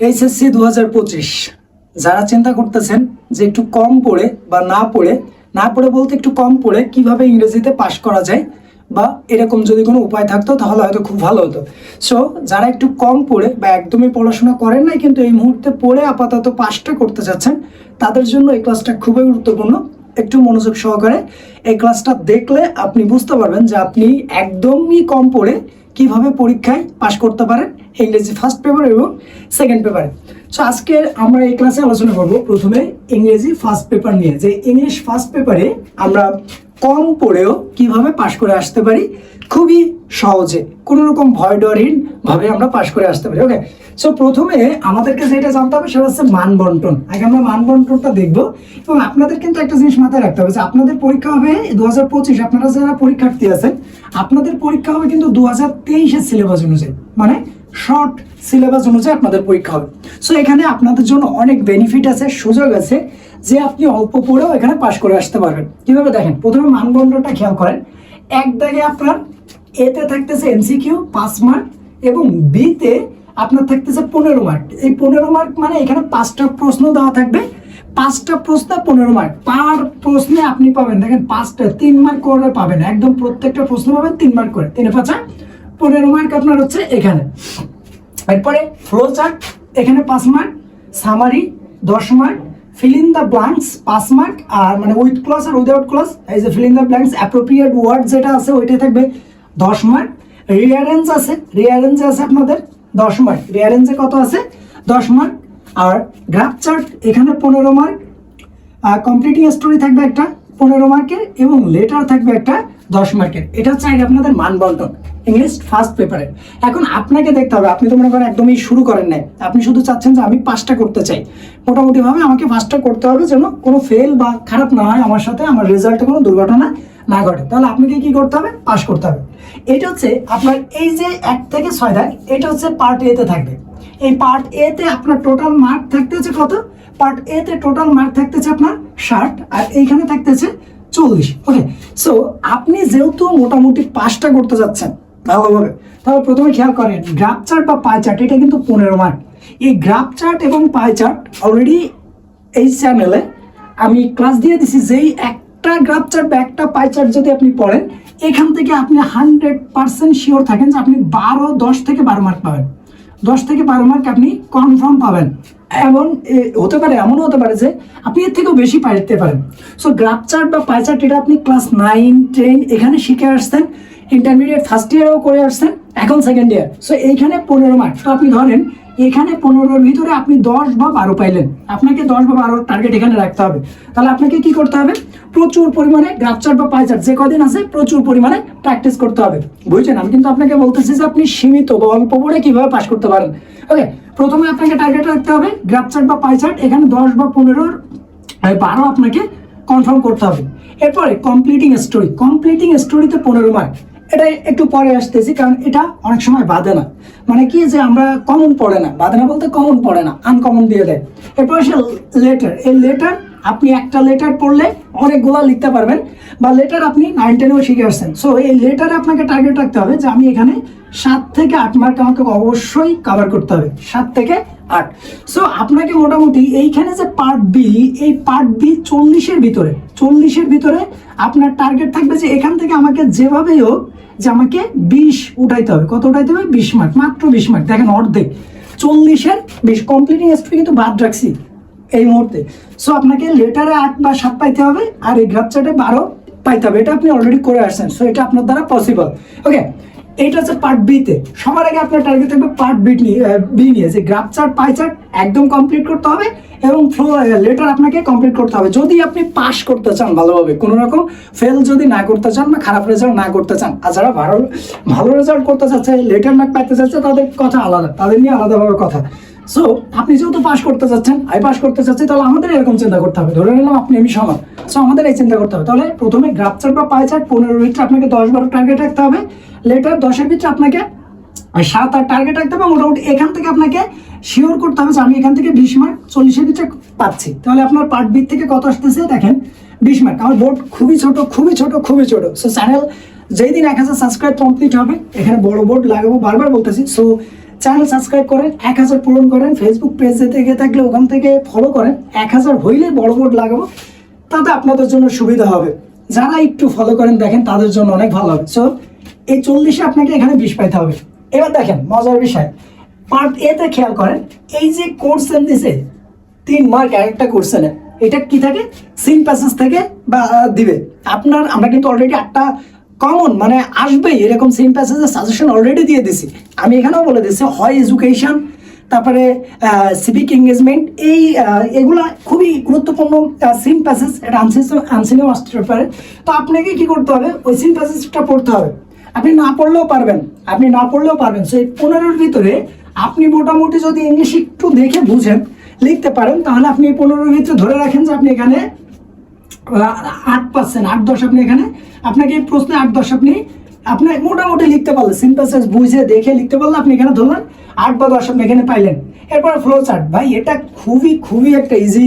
HSC দু হাজার পঁচিশ। যারা চিন্তা করতেছেন যে একটু কম পড়ে বা না পড়ে না পড়ে বলতে একটু কম পড়ে কীভাবে ইংরেজিতে পাশ করা যায় বা এরকম যদি কোনো উপায় থাকতো তাহলে হয়তো খুব ভালো হতো। সো যারা একটু কম পড়ে বা একদমই পড়াশোনা করেন নাই কিন্তু এই মুহূর্তে পড়ে আপাতত পাশটা করতে চাচ্ছেন, তাদের জন্য এই ক্লাসটা খুবই গুরুত্বপূর্ণ। একটু মনোযোগ সহকারে এই ক্লাসটা দেখলে আপনি বুঝতে পারবেন যে আপনি একদমই কম পড়ে কীভাবে পরীক্ষায় পাশ করতে পারেন। ইংরেজি ফার্স্ট পেপার এবং সেকেন্ড পেপারে সো আজকে আমরা এই ক্লাসে আলোচনা করব প্রথমে ইংরেজি ফার্স্ট পেপার নিয়ে। যে ইংলিশ ফার্স্ট পেপারে আমরা কম পড়েও কীভাবে পাশ করে আসতে পারি, খুবই সহজে, কোনো রকম ভয় ডরহীন ভাবে আমরা পাশ করে আসতে পারি ওকে সো প্রথমে আমাদেরকে যেটা জানতে হবে সেটা হচ্ছে মান বন্টন আগে আমরা মান বন্টনটা দেখব এবং আপনাদের কিন্তু একটা জিনিস মাথায় রাখতে হবে যে আপনাদের পরীক্ষা হবে দু হাজার পঁচিশ, আপনারা যারা পরীক্ষার্থী আছেন, আপনাদের পরীক্ষা হবে কিন্তু দু হাজার তেইশের সিলেবাস অনুযায়ী। মানে শর্ট সিলেবাস অনুযায়ী আপনাদের পরীক্ষা হবে। সো এখানে আপনাদের জন্য অনেক বেনিফিট আছে, সুযোগ আছে যে আপনি অল্প পড়েও এখানে পাশ করে আসতে পারবেন। কীভাবে দেখেন? প্রথমে মানদণ্ডটা খেয়াল করেন। এক দাগে আপনার এতে থাকতেছে এমসিকিউ পাঁচ মার্ক এবং বিতে আপনার থাকতেছে পনেরো মার্ক এই পনেরো মার্ক মানে এখানে পাঁচটা প্রশ্ন দেওয়া থাকবে। পাঁচটা প্রশ্ন, পনেরো মার্ক পার প্রশ্নে আপনি পাবেন, দেখেন, পাঁচটা, তিন মার্ক করে পাবেন। একদম প্রত্যেকটা প্রশ্ন পাবেন, তিন মার্ক করে। তিনে পাঁচা? পনেরো মার্ক আপনার হচ্ছে এখানে। এরপরে ফ্লো চার্ট এখানে পাঁচ মার্ক সামারি দশ মার্ক ফিল দ্য ব্ল্যাঙ্কস পাঁচ মার্ক আর মানে উইথ ক্লাস আর উইদাউট ক্লাস এই যে fill the blanks appropriate word যেটা আছে ওইটাই থাকবে দশ মার্ক রিয়ারেঞ্জ আছে রিয়ারেঞ্জ আছে আপনাদের দশ মার্ক রিয়ারেঞ্জে কত আছে? দশ মার্ক আর গ্রাফ চার্ট এখানে পনেরো মার্ক কমপ্লিটিং স্টোরি থাকবে একটা, পনেরো মার্কের এবং লেটার থাকবে একটা দশ মার্কের এটা হচ্ছে আপনাদের মান বন্টন ইংলিশ ফার্স্ট পেপারে এখন আপনাকে দেখতে হবে, আপনি তো মনে করেন একদমই শুরু করেন নাই। আপনি শুধু চাচ্ছেন যে আমি পাসটা করতে চাই। মোটামুটিভাবে আমাকে পাসটা করতে হবে যেন কোনো ফেল বা খারাপ না হয় আমার সাথে, আমার রেজাল্টে কোনো দুর্ঘটনা না ঘটে। তাহলে আপনাকে কি করতে হবে? পাস করতে হবে। এটা হচ্ছে আপনার এই যে এক থেকে ছয় দাগ, এটা হচ্ছে পার্ট এতে থাকবে। এই পার্ট এ তে আপনার টোটাল মার্ক থাকতেছে কত? পার্ট এ তে টোটাল মার্ক থাকতেছে আপনার ষাট, আর এইখানে থাকতেছে চল্লিশ ওকে সো আপনি যেহেতু মোটামুটি পাঁচটা করতে যাচ্ছেন, ভালোভাবে, তাহলে প্রথমে খেয়াল করেন গ্রাফ চার্ট বা পাই চার্ট এটা কিন্তু পনেরো মার্ক এই গ্রাফ চার্ট এবং পাই চার্ট অলরেডি এই চ্যানেলে আমি ক্লাস দিয়ে দিছি, যেই একটা গ্রাফ চার্ট বা একটা পাই চার্ট যদি আপনি পড়েন, এখান থেকে আপনি হান্ড্রেড পার্সেন্ট শিওর থাকেন যে আপনি বারো, দশ থেকে বারো মার্ক পাবেন। দশ থেকে বারো মার্ক আপনি কনফার্ম পাবেন। এমন হতে পারে, এমনও হতে পারে যে আপনি এর থেকেও বেশি পাইতে পারেন। সো গ্রাফ চার্ট বা পাই চার্ট এটা আপনি ক্লাস নাইন টেন এখানে শিখে আসছেন। ইন্টারমিডিয়েট ফার্স্ট ইয়ারেও করে আসছেন, এখন সেকেন্ড ইয়ার সো এইখানে পনেরো মার্ক তো আপনি ধরেন এখানে পনেরোর ভিতরে আপনি দশ বা বারো পাইলেন। আপনাকে দশ বা বারো টার্গেট এখানে রাখতে হবে। তাহলে আপনাকে কি করতে হবে? প্রচুর পরিমাণে গ্রাফ চার্ট বা পাই চার্ট যে কদিন আছে, প্রচুর পরিমাণে প্র্যাকটিস করতে হবে। বুঝছেন? আমি কিন্তু আপনাকে বলতেছি যে আপনি সীমিত বা অল্প পড়ে কীভাবে পাস করতে পারেন। ওকে প্রথমে আপনাকে টার্গেট রাখতে হবে গ্রাফ চার্ট বা পাই চার্ট এখানে দশ বা পনেরোর বারো আপনাকে কনফার্ম করতে হবে। এরপরে কমপ্লিটিং স্টোরি কমপ্লিটিং স্টোরিতে পনেরো মার্ক এটা একটু পরে আসতেছি কারণ এটা অনেক সময় বাদে না। মানে কি যে আমরা কমন পড়ে না বাদে না বলতে কমন পড়ে না আনকমন দিয়ে দেয়। এরপর আসে লেটার এই লেটার আপনি একটা লেটার পড়লে অনেকগুলো লিখতে পারবেন, বা লেটার আপনি নাইন টেনেও শিখে আসছেন। সো এই লেটারে আপনাকে টার্গেট রাখতে হবে যে আমি এখানে সাত থেকে আট মার্ক আমাকে অবশ্যই কভার করতে হবে, সাত থেকে আট। সো আপনাকে মোটামুটি এইখানে যে পার্ট বি এই পার্ট বি চল্লিশের ভিতরে চল্লিশের ভিতরে আপনার টার্গেট থাকবে যে এখান থেকে আমাকে যেভাবেই হোক যে আমাকে বিশ উঠাইতে হবে। কত উঠাইতে হবে? বিশ মার্ক মাত্র বিশ মার্ক দেখেন অর্ধেক। চল্লিশের বিশ কমপ্লিটিং এসপি কিন্তু বাদ রাখছি এই মুহূর্তে। সো আপনাকে লেটারে আট বা সাত পাইতে হবে আর এই গ্রাফ চার্টে বারো পাইতে হবে। এটা আপনি অলরেডি করে আসছেন। সো এটা আপনার দ্বারা পসিবল ওকে এইটা হচ্ছে পার্ট বিতে সবার আগে আপনার টার্গেট থাকবে পার্ট নিয়ে বি নিয়ে। যে গ্রাফ চার্ট পাই চার্ট একদম কমপ্লিট করতে হবে এবং ফ্লো লেটার আপনাকে কমপ্লিট করতে হবে। যদি আপনি পাস করতে চান ভালোভাবে, কোনো রকম ফেল যদি না করতে চান বা খারাপ রেজাল্ট না করতে চান, আর যারা ভালো ভালো রেজাল্ট করতে চাচ্ছে লেটার মার্ক পাইতে চাচ্ছে, তাদের কথা আলাদা, তাদের নিয়ে আলাদাভাবে কথা। সো আপনি যেহেতু পাস করতে চাচ্ছেন আমি পাস করতে চাচ্ছি, তাহলে আমাদের এরকম চিন্তা করতে হবে। ধরে নিলাম আপনি আমি সমান। সো আমাদের এই চিন্তা করতে হবে। তাহলে প্রথমে গ্রাফ বা পাই চার্ট পনেরোর ভিতরে আপনাকে দশ বারো টার্গেট রাখতে হবে। লেটার দশের ভিতরে আপনাকে সাত আট টার্গেট রাখতে হবে, মোটামুটি এখান থেকে আপনাকে শিওর করতে হবে যে আমি এখান থেকে বিশ মার্ক চল্লিশের ভিতরে পাচ্ছি। তাহলে আপনার পার্ট বি থেকে কত আসতেছে দেখেন, বিশ মার্ক আমার বোর্ড খুবই ছোট খুবই ছোট খুবই ছোট। সো চ্যানেল যেই দিন এক হাজার সাবস্ক্রাইব কমপ্লিট হবে, এখানে বড় বোর্ড লাগাবো, বারবার বলতেছি। সো চ্যানেল সাবস্ক্রাইব করেন, এক হাজার পূরণ করেন ফেসবুক পেজে থেকে থাকলে ওখান থেকে ফলো করেন। এক হাজার হইলে বড় বোর্ড লাগাবো, তাতে আপনাদের জন্য সুবিধা হবে। যারা একটু ফলো করেন দেখেন, তাদের জন্য অনেক ভালো হবে। সো এই চল্লিশে আপনাকে এখানে বিশ পাইতে হবে। এবার দেখেন, মজার বিষয়। পার্ট এতে খেয়াল করেন, এই যে কোর্সেন দিছে তিন মার্ক এক একটা কোর্সেনে এটা কি থাকে? সিন প্যাসেজ থেকে বা দিবে। আপনার, আমরা কিন্তু অলরেডি একটা কমন মানে আসবেই, এরকম সিন প্যাসেজের সাজেশন অলরেডি দিয়ে দিছি। আমি এখানেও বলে দিচ্ছি হয় এডুকেশন তারপরে সিভিক এঙ্গেজমেন্ট এই এগুলা খুবই গুরুত্বপূর্ণ সিন প্যাসেজ এটা আনসিনেও আসতে পারে। তো আপনাকে কি করতে হবে? ওই সিন প্যাসেজটা পড়তে হবে। আপনি না পড়লেও পারবেন, আপনি না পড়লেও পারবেন। সেই পনেরোর ভিতরে আপনি মোটামুটি যদি ইংলিশ একটু দেখে বুঝেন, লিখতে পারেন, তাহলে আপনি এই পনেরোর ভিতরে ধরে রাখেন যে আপনি এখানে আট পার্সেন্ট, আট দশ আপনি এখানে, আপনাকে এই প্রশ্নে আট দশ আপনি আপনি মোটামুটি লিখতে পারলেন। সিম্পাসেস বুঝে, দেখে লিখতে পারলে আপনি এখানে ধরলেন, আট বা দশ আপনি এখানে পাইলেন। এরপরে ফ্লো চার্ট ভাই, এটা খুবই খুবই একটা ইজি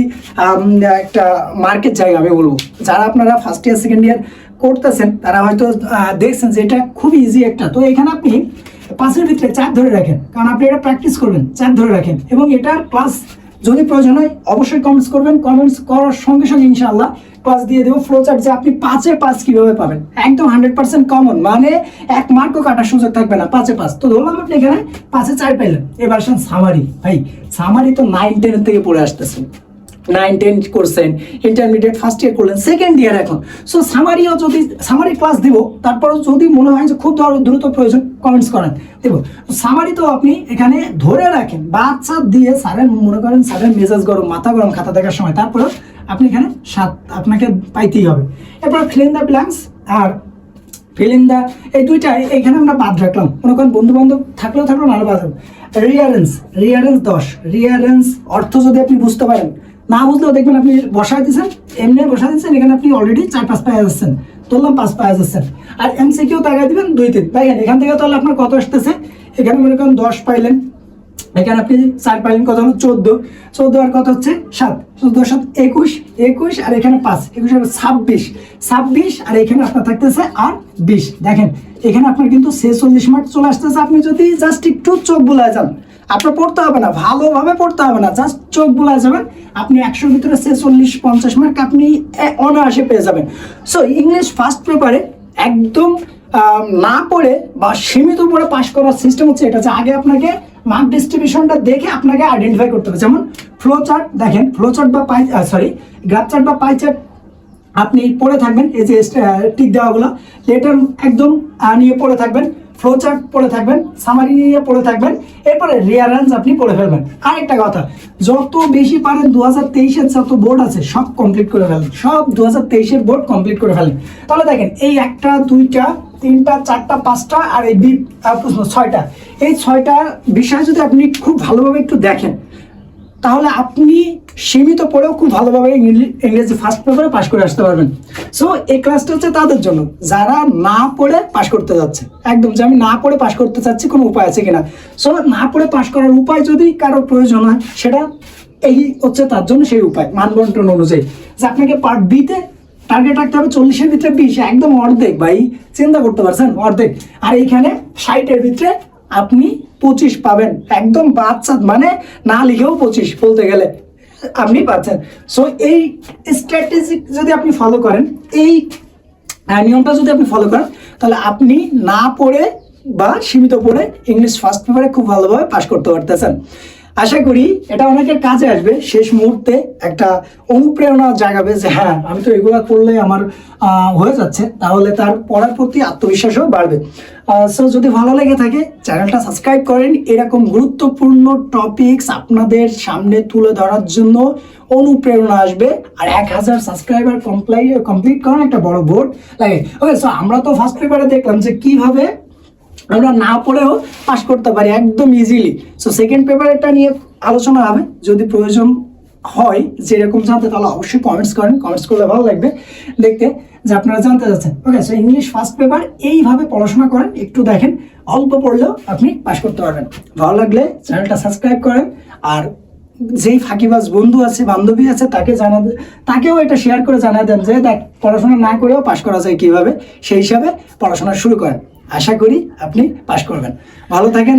একটা মার্কেট জায়গা আমি বলব। যারা আপনারা ফার্স্ট ইয়ার সেকেন্ড ইয়ার করতেছেন, তারা হয়তো দেখছেন যে এটা খুবই ইজি একটা। তো এখানে আপনি পাঁচের ভিতরে চার ধরে রাখেন, কারণ আপনি এটা প্র্যাকটিস করবেন, চার ধরে রাখেন। এবং এটার ক্লাস যদি প্রয়োজন হয়, অবশ্যই কমেন্টস করবেন। কমেন্টস করার সঙ্গে সঙ্গে ইনশাআল্লাহ ক্লাস দিয়ে দেবো ফ্লো চার্ট যে আপনি পাঁচে পাঁচ কীভাবে পাবেন। একদম হান্ড্রেড পার্সেন্ট কমন মানে এক মার্কও কাটার সুযোগ থাকবে না, পাঁচে পাঁচ তো ধরলাম আপনি এখানে পাঁচে চার পাইলেন। এবার সামারি ভাই সামারি তো নাইন টেনের থেকে পড়ে আসতেছেন নাইন টেন করছেন ইন্টারমিডিয়েট ফার্স্ট ইয়ার করলেন সেকেন্ড ইয়ার এখন। সো সামারিও যদি সামারি ক্লাস দিব যদি মনে হয় যে খুব দ্রুত প্রয়োজন কমেন্টস করেন, দেব। সামারি তো আপনি এখানে ধরে রাখেন, বাচ্চা দিয়ে স্যারের মনে করেন স্যারের মেজাজ গরম, মাথা গরম, খাতা দেখার সময় আপনি এখানে সাত, আপনাকে পাইতেই হবে। এরপর ফিলিং দ্য ব্ল্যাঙ্কস আর ফিলিং এই দুইটা এখানে আমরা বাদ রাখলাম। মনে করেন বন্ধু বান্ধব থাকলেও থাকল না বাদ রিয়ারেন্স রিয়ারেন্স দশ। রিয়ারেন্স অর্থ যদি আপনি বুঝতে পারেন না বুঝলেও দেখবেন আপনি বসায় দিচ্ছেন এমনি বসায় দিচ্ছেন এখানে আপনি অলরেডি চার পাঁচ পায়ে যাচ্ছেন ধরলাম পাঁচ পায়ে যাচ্ছেন আর এমসিকিউ তাকায় দিবেন দুই তিন। এখান থেকে তাহলে আপনার কত আসতেছে? এখানে মনে করেন দশ পাইলেন। এখানে আপনি চার পাইলেন, কত হলো? চোদ্দ। চোদ্দ আর কত হচ্ছে? সাত। চোদ্দ, সাত, একুশ। একুশ আর এখানে পাঁচ। একুশ আর ছাব্বিশ। ছাব্বিশ আর এখানে আপনার থাকতেছে আর বিশ। দেখেন, এখানে আপনার কিন্তু ছেচল্লিশ মার্ক চলে আসতেছে। আপনি যদি জাস্ট একটু চোখ বুলায় যান আপনার পড়তে হবে না, ভালোভাবে পড়তে হবে না জাস্ট চোখ বুলায় যাবেন, আপনি একশোর ভিতরে ছেচল্লিশ, পঞ্চাশ মার্ক আপনি অনায়াসে পেয়ে যাবেন। সো ইংলিশ ফার্স্ট পেপারে একদম না পড়ে বা সীমিত পড়ে পাশ করার সিস্টেম হচ্ছে এটা যে আগে আপনাকে মার্ক ডিস্ট্রিবিউশনটা দেখে আপনাকে আইডেন্টিফাই করতে হবে। যেমন ফ্লো চার্ট দেখেন ফ্লো চার্ট বা পাই সরি গ্রাফ চার্ট বা পাই চার্ট আপনি পড়ে থাকবেন, এই যে টিক দেওয়াগুলো লেটার একদম নিয়ে পড়ে থাকবেন। ফ্লো চার্ট পড়ে থাকবেন সামারি নিয়ে পড়ে থাকবেন, এরপরে রিয়ারেন্স আপনি পড়ে ফেলবেন। আরেকটা কথা, যত বেশি পারেন দু হাজার তেইশের যত বোর্ড আছে, সব কমপ্লিট করে ফেলেন। সব দু হাজার তেইশের বোর্ড কমপ্লিট করে ফেলেন। তাহলে দেখেন, এই একটা, দুইটা, তিনটা, চারটা, পাঁচটা, আর এই বি ছয়টা। এই ছয়টা বিষয় যদি আপনি খুব ভালোভাবে একটু দেখেন তাহলে আপনি সীমিত পড়েও খুব ভালোভাবে ইংরেজি ফার্স্ট পেপারে পাশ করে আসতে পারবেন। সো এই ক্লাসটা হচ্ছে তাদের জন্য। যারা না পড়ে পাশ করতে যাচ্ছে। একদম, যে আমি না পড়ে পাশ করতে চাচ্ছি, কোনো উপায় আছে কিনা? সো না পড়ে পাশ করার উপায় যদি কারোর প্রয়োজন হয়, সেটা এই হচ্ছে তার জন্য সেই উপায়, মানবন্টন অনুযায়ী। যে আপনাকে পার্ট বিতে টার্গেট রাখতে হবে চল্লিশের ভিতরে বিশ, একদম অর্ধেক। ভাই, চিন্তা করতে পারছেন? অর্ধেক। আর এইখানে ষাটের ভিতরে আপনি পঁচিশ পাবেন। একদম বাচ্চা মানে না লিখেও পঁচিশ বলতে গেলে। আপনি পাচ্ছেন। সো এই স্ট্র্যাটেজি যদি আপনি ফলো করেন, এই নিয়মটা যদি আপনি ফলো করেন, তাহলে আপনি না পড়ে বা সীমিত পড়ে ইংলিশ ফার্স্ট পেপারে খুব ভালোভাবে পাশ করতে পারতেছেন। আশা করি এটা অনেকের কাজে আসবে। শেষ মুহূর্তে একটা অনুপ্রেরণা জাগাবে যে হ্যাঁ আমি তো এগুলা করলে আমার হয়ে যাচ্ছে। তাহলে তার পড়ার প্রতি আত্মবিশ্বাসও বাড়বে। সো যদি ভালো লেগে থাকে, চ্যানেলটা সাবস্ক্রাইব করেন। এরকম গুরুত্বপূর্ণ টপিকস আপনাদের সামনে তুলে ধরার জন্য অনুপ্রেরণা আসবে। আর এক হাজার সাবস্ক্রাইবার কমপ্লাই কমপ্লিট করার একটা বড় বোর্ড লাগে। ওকে সো আমরা তো ফার্স্ট পেপারে দেখলাম যে কীভাবে আমরা না পড়েও পাস করতে পারি, একদম ইজিলি সো সেকেন্ড পেপারটা নিয়ে আলোচনা হবে, যদি প্রয়োজন হয়, যেরকম জানতে, তাহলে অবশ্যই কমেন্টস করেন কমেন্টস করলে ভালো লাগবে। দেখতে, যে আপনারা জানতে যাচ্ছেন okay so English first paper এইভাবে পড়াশোনা করেন, একটু দেখেন, অল্প পড়লেও আপনি পাস করতে পারবেন। ভালো লাগলে চ্যানেলটা সাবস্ক্রাইব করেন, আর যেই ফাঁকিবাজ বন্ধু আছে, বান্ধবী আছে, তাকে জানা, তাকেও এটা শেয়ার করে জানা দেন, যে দেখ, পড়াশোনা না করেও পাশ করা যায় কীভাবে, সেই হিসাবে পড়াশোনা শুরু করেন। আশা করি আপনি পাশ করবেন। ভালো থাকেন।